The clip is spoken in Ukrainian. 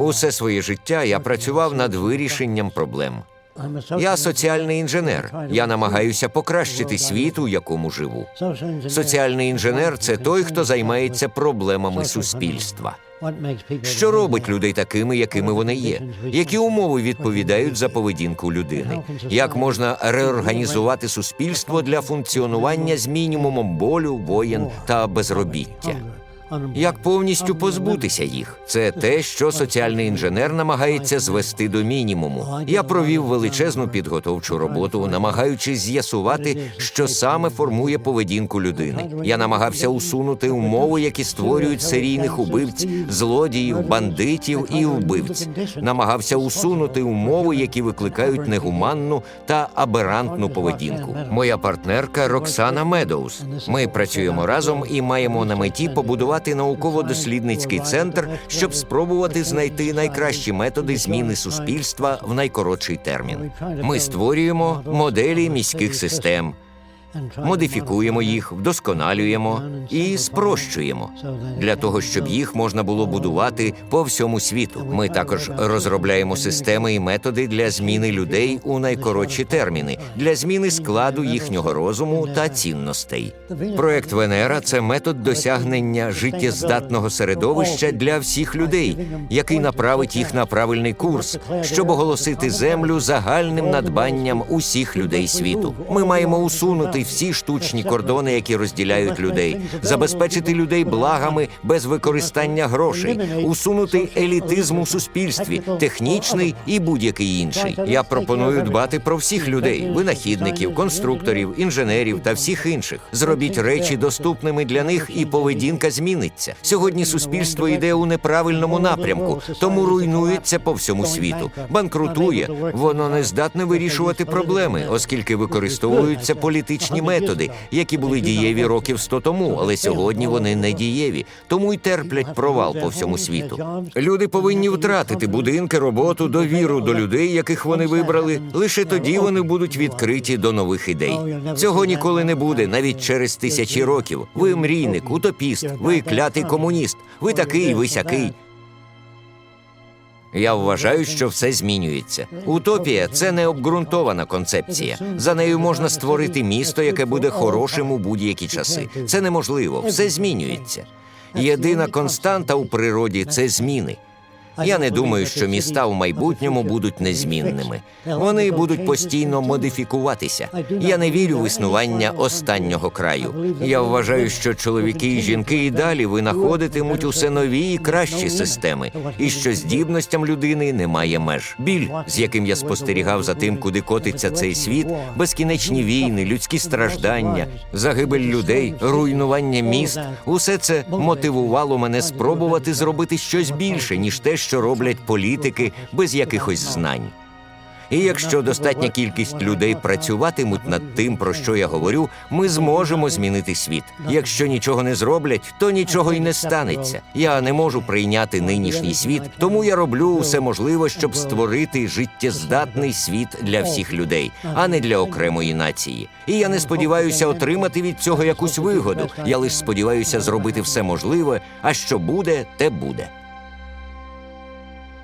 Усе своє життя я працював над вирішенням проблем. Я соціальний інженер. Я намагаюся покращити світ, у якому живу. Соціальний інженер це той, хто займається проблемами суспільства. Що робить людей такими, якими вони є? Які умови відповідають за поведінку людини? Як можна реорганізувати суспільство для функціонування з мінімумом болю, воєн та безробіття? Як повністю позбутися їх? Це те, що соціальний інженер намагається звести до мінімуму. Я провів величезну підготовчу роботу, намагаючись з'ясувати, що саме формує поведінку людини. Я намагався усунути умови, які створюють серійних убивць, злодіїв, бандитів і вбивць. Намагався усунути умови, які викликають негуманну та аберантну поведінку. Моя партнерка Роксана Медоуз. Ми працюємо разом і маємо на меті побудувати науково-дослідницький центр, щоб спробувати знайти найкращі методи зміни суспільства в найкоротший термін. Ми створюємо моделі міських систем, модифікуємо їх, вдосконалюємо і спрощуємо для того, щоб їх можна було будувати по всьому світу. Ми також розробляємо системи і методи для зміни людей у найкоротші терміни, для зміни складу їхнього розуму та цінностей. Проект Венера це метод досягнення життєздатного середовища для всіх людей, який направить їх на правильний курс, щоб оголосити землю загальним надбанням усіх людей світу. Ми маємо усунути всі штучні кордони, які розділяють людей, забезпечити людей благами без використання грошей, усунути елітизм у суспільстві, технічний і будь-який інший. Я пропоную дбати про всіх людей: винахідників, конструкторів, інженерів та всіх інших. Зробіть речі доступними для них, і поведінка зміниться. Сьогодні суспільство йде у неправильному напрямку, тому руйнується по всьому світу. Банкрутує, воно не здатне вирішувати проблеми, оскільки використовуються політичні методи, які були дієві років сто тому, але сьогодні вони не дієві, тому й терплять провал по всьому світу. Люди повинні втратити будинки, роботу, довіру до людей, яких вони вибрали. Лише тоді вони будуть відкриті до нових ідей. Цього ніколи не буде, навіть через тисячі років. Ви мрійник, утопіст, ви клятий комуніст, ви такий, ви сякий. Я вважаю, що все змінюється. Утопія це не обґрунтована концепція. За нею можна створити місто, яке буде хорошим у будь-які часи. Це неможливо, все змінюється. Єдина константа у природі це зміни. Я не думаю, що міста у майбутньому будуть незмінними. Вони будуть постійно модифікуватися. Я не вірю в існування останнього краю. Я вважаю, що чоловіки і жінки і далі винаходитимуть усе нові і кращі системи, і що здібностям людини немає меж. Біль, з яким я спостерігав за тим, куди котиться цей світ, безкінечні війни, людські страждання, загибель людей, руйнування міст усе це мотивувало мене спробувати зробити щось більше, ніж те, що роблять політики без якихось знань. І якщо достатня кількість людей працюватимуть над тим, про що я говорю, ми зможемо змінити світ. Якщо нічого не зроблять, то нічого й не станеться. Я не можу прийняти нинішній світ, тому я роблю усе можливе, щоб створити життєздатний світ для всіх людей, а не для окремої нації. І я не сподіваюся отримати від цього якусь вигоду. Я лише сподіваюся зробити все можливе, а що буде, те буде.